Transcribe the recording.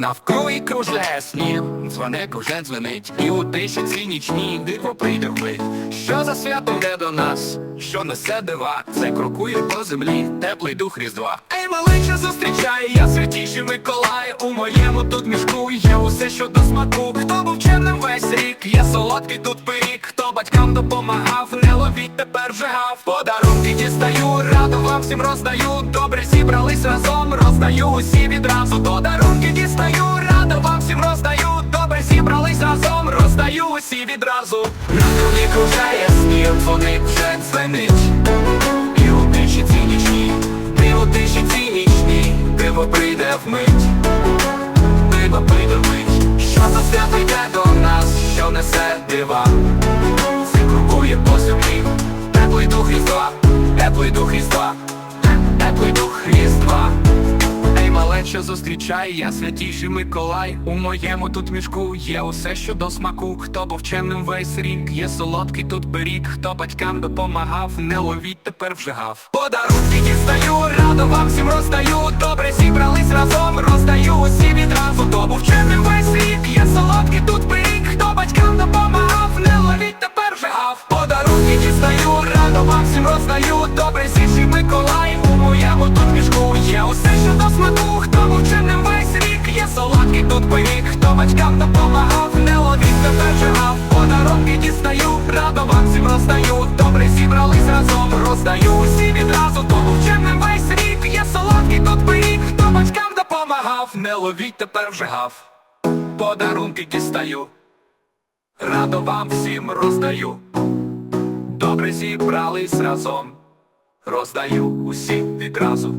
Навкруги кружляє сніг, дзвоник уже дзвенить, і у тиші ці нічні диво прийде вмить. Що за свято йде до нас, що несе дива, це крокує по землі, теплий дух різдва. Ей, малеча зустрічає, я святіший Миколай. У моєму тут мішку є усе, що до смаку. Хто був чемним весь рік, є солодкий тут пиріг, хто батькам допомагав, не ловіть тепер вже гав. Всім роздаю. Добре зібрались разом, роздаю усі відразу. Подарунки дістаю, раду вам всім роздаю. Добре зібрались разом, роздаю усі відразу. Радуги кружає сніг, вони вже дзвенить. І у тиші ці нічні, ти у тиші ці нічні, диво прийде вмить. Диво прийде вмить. Що за свято йде до нас, що несе дива. Це крокує малеча зустрічай, я святіший Миколай. У моєму тут мішку є усе, що до смаку. Хто був чемним весь рік, є солодкий тут пиріг, хто батькам допомагав, не ловіть тепер вже гав. Подарунки дістаю, радо вам всім роздаю. Добре зібрались разом, роздаю усі відразу. Хто був чемним весь рік, є солодкий тут пиріг, хто батькам допомагав, не ловіть тепер вже гав. Подарунки дістаю, радо вам всім роздаю. Добре сіший Миколай, у моєму тут мішку є усе, що до смаку. Допомагав, не ловіть тепер вже гав. Подарунки дістаю, радо вам всім роздаю. Добре зібрались разом, роздаю усі відразу. Хто був чемним весь рік, є солодкий тут пиріг, хто батькам допомагав, не ловіть тепер вже гав. Подарунки дістаю. Радо вам всім роздаю. Добре зібрались разом, роздаю усі відразу.